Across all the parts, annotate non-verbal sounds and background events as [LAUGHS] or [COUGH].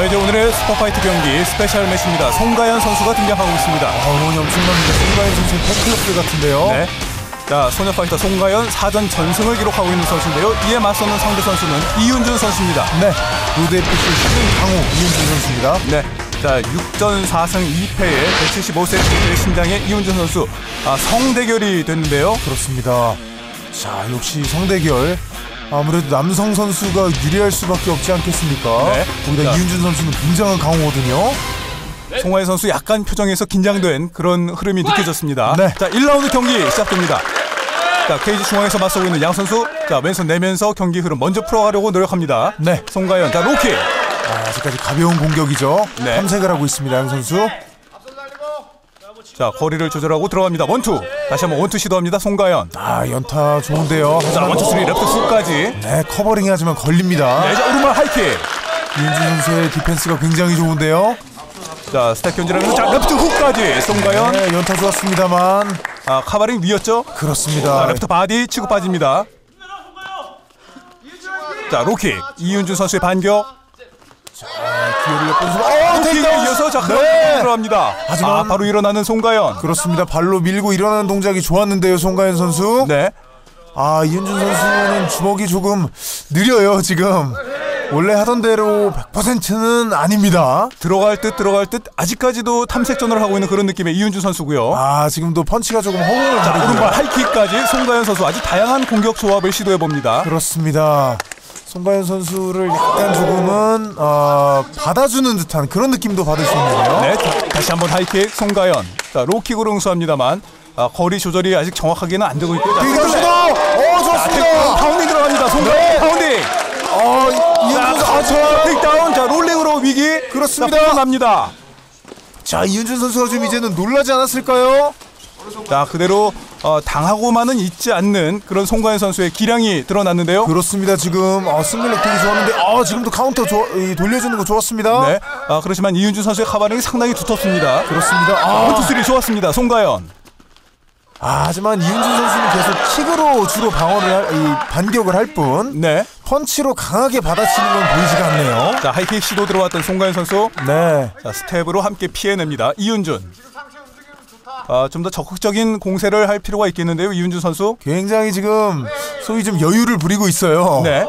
자 이제 오늘의 슈퍼파이트 경기 스페셜 매치입니다. 송가연 선수가 등장하고 있습니다. 아, 응원이 엄청납니다. 송가인 선수의 팬클럽들 같은데요. 네. 자 소녀 파이터 송가연 사전 전승을 기록하고 있는 선수인데요. 이에 맞서는 상대 선수는 이윤준 선수입니다. 네. 로드 FC 신강호 이윤준 선수입니다. 네. 자 6전 4승 2패에 175cm의 신장의 이윤준 선수 아, 성대결이 됐는데요. 그렇습니다. 자, 역시 성대결. 아무래도 남성 선수가 유리할 수밖에 없지 않겠습니까? 네. 거기다 자. 이윤준 선수는 굉장한 강호거든요. 송하연 선수 약간 표정에서 긴장된 그런 흐름이 느껴졌습니다. 네. 자 1라운드 경기 시작됩니다. 자 케이지 중앙에서 맞서고 있는 양 선수 자 왼손 내면서 경기 흐름 먼저 풀어가려고 노력합니다. 네. 송가연 자 로킥 아, 아직까지 가벼운 공격이죠. 네. 탐색을 하고 있습니다, 양 선수. 자 거리를 조절하고 들어갑니다. 원투 다시 한번 원투 시도합니다. 송가연 아, 연타 좋은데요. 자 원투 쓰리 랩트 훅까지 네, 커버링 하지만 걸립니다. 네, 자 오른발 하이킥 이윤준 선수의 디펜스가 굉장히 좋은데요. 자 스텝 견제하면서 자 랩트 훅까지 송가연 네, 연타 좋았습니다만 아 카바링 위였죠. 자 그렇습니다. 랩트 바디 치고 빠집니다. 자 로킥 이윤준 선수의 반격 기회를 엿본 순간 어, 테이크다운! 이어서 자 네. 들어갑니다. 하지만- 아, 바로 일어나는 송가연. 그렇습니다. 발로 밀고 일어나는 동작이 좋았는데요, 송가연 선수. 네. 아, 이윤준 선수는 주먹이 조금 느려요, 지금. 원래 하던 대로 100%는 아닙니다. 들어갈 듯 들어갈 듯 아직까지도 탐색전을 하고 있는 그런 느낌의 이윤준 선수고요. 아, 지금도 펀치가 조금 허공을 자, 오른발. 하이킥까지 송가연 선수 아주 다양한 공격 조합을 시도해 봅니다. 그렇습니다. 송가연 선수를 약간 조금은 어, 받아주는 듯한 그런 느낌도 받을 수 있는데요. 네, 자, 다시 한번 하이킥 송가연. 자, 로킥으로 응수합니다만 아, 거리 조절이 아직 정확하게는 안 되고 있고요. 태클. 시도! 어. 좋습니다! 파운딩 들어갑니다. 송가연 네. 파운딩. 어, 카운터 선수. 테이크다운. 자, 롤링으로 위기. 그렇습니다. 납니다. 자, 이윤준 선수가 좀 이제는 놀라지 않았을까요? 자, 그대로 어, 당하고만은 있지 않는 그런 송가연 선수의 기량이 드러났는데요. 그렇습니다. 지금 어, 승률력 되게 좋았는데 어, 지금도 카운터 좋아, 이, 돌려주는 거 좋았습니다. 네. 아, 그렇지만 이윤준 선수의 카바링이 상당히 두텁습니다. 그렇습니다. 아, 원투 쓰리 좋았습니다. 송가연. 아, 하지만 이윤준 선수는 계속 킥으로 주로 방어를 할, 이, 반격을 할 뿐 네. 펀치로 강하게 받아치는 건 보이지가 않네요. 자, 하이킥 시도 들어왔던 송가연 선수. 네. 자, 스텝으로 함께 피해냅니다. 이윤준. 아, 좀더 적극적인 공세를 할 필요가 있겠는데요. 이윤준 선수. 굉장히 지금 소위 좀 여유를 부리고 있어요. 네.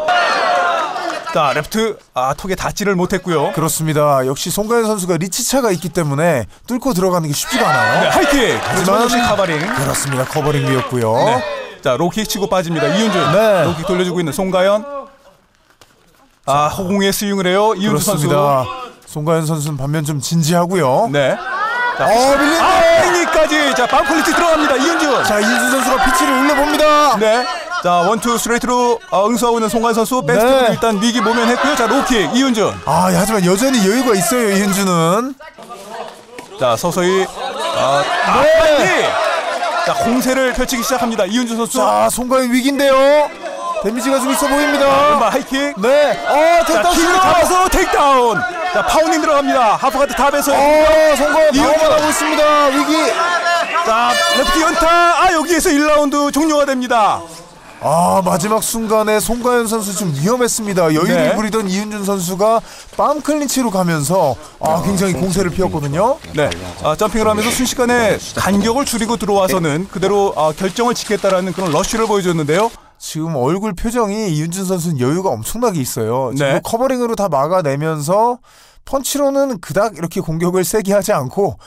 자, 레프트. 아, 톡에 닿지를 못했고요. 그렇습니다. 역시 송가연 선수가 리치차가 있기 때문에 뚫고 들어가는 게 쉽지가 않아요. 네, 하이킥. 하지만 역시 카바링. 그렇습니다. 커버링 위였고요. 네. 자, 로킥 치고 빠집니다. 이윤준. 네. 로킥 돌려주고 있는 송가연. 아, 허공에 스윙을 해요. 이윤준 그렇습니다. 송가연 선수는 반면 좀 진지하고요. 네. 자, 어, 밀린다. 아, 팽리까지. 자, 방클리티 들어갑니다. 이윤준. 자, 이윤준 선수가 피치를 올려봅니다. 네. 자, 원투 스트레이트로 어, 응수하고 있는 송가연 선수. 베스트로 네. 일단 위기 모면했고요. 자, 로킥. 이윤준. 아, 하지만 여전히 여유가 있어요, 이윤준은. 자, 서서히 아, 아, 빨리. 자, 공세를 펼치기 시작합니다. 이윤준 선수. 자, 송가연 위기인데요. 데미지가 좀 있어 보입니다. 왼발 하이킥. 네. 어, 자, 됐다, 킥을. 잡아서 테이크다운. 자, 파운딩 들어갑니다. 하프가드 탑에서. 어, 이윤준. 방어만 하고 있습니다. 위기. 자, 레프트 연타. 아, 여기에서 1라운드 종료가 됩니다. 아, 마지막 순간에 송가연 선수 좀 위험했습니다. 여유를 네. 부리던 이윤준 선수가 빰 클린치로 가면서 아, 굉장히 공세를 피웠거든요. 네. 아, 점핑을 하면서 순식간에 간격을 줄이고 들어와서는 그대로 아, 결정을 지켰다라는 그런 러쉬를 보여줬는데요. 지금 얼굴 표정이 이윤준 선수는 여유가 엄청나게 있어요. 지금 네. 커버링으로 다 막아내면서 펀치로는 그닥 이렇게 공격을 세게 하지 않고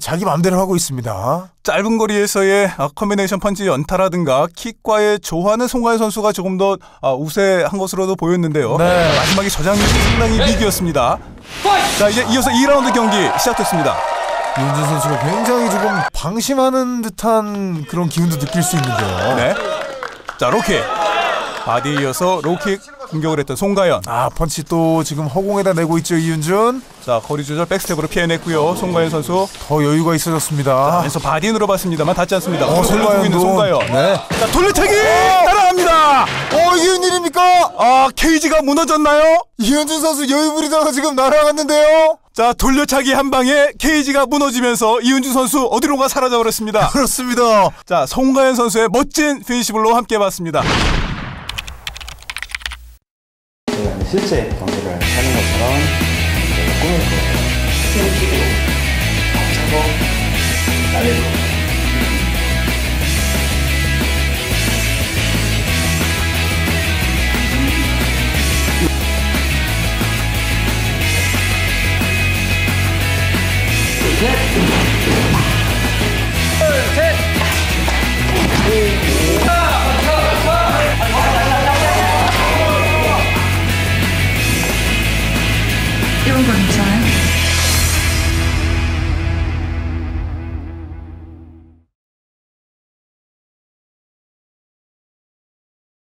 자기 마음대로 하고 있습니다. 짧은 거리에서의 아, 컨비네이션 펀치 연타라든가 킥과의 조화는 송가연 선수가 조금 더 아, 우세한 것으로도 보였는데요. 네. 마지막에 저장력이 상당히 위기였습니다. 자 이제 이어서 2라운드 경기 시작됐습니다. 이윤준 선수가 굉장히 조금 방심하는 듯한 그런 기운도 느낄 수 있는데요. 네. 자 로킥 바디에 이어서 로킥 공격을 했던 송가연. 아 펀치 또 지금 허공에다 내고 있죠 이윤준. 자 거리 조절 백스텝으로 피해냈고요. 송가연 선수. 더 여유가 있어졌습니다. 그래서 바디 눌어봤습니다만 닿지 않습니다. 어, 돌려주고 있는 송가연. 네. 자 돌려차기 따라갑니다. 어 이게 웬일입니까? 아 케이지가 무너졌나요? 이현준 선수 여유 부리다가 지금 날아갔는데요. 자 돌려차기 한 방에 케이지가 무너지면서 이윤주 선수 어디론가 사라져 버렸습니다. [LAUGHS] 그렇습니다. 자 송가연 선수의 멋진 피니시블로 함께해봤습니다. 저희가 이제 실제 경기를 하는 것처럼 바꾸는 거예요. 스킨십으로 맞춰서 날릴 겁 you're going to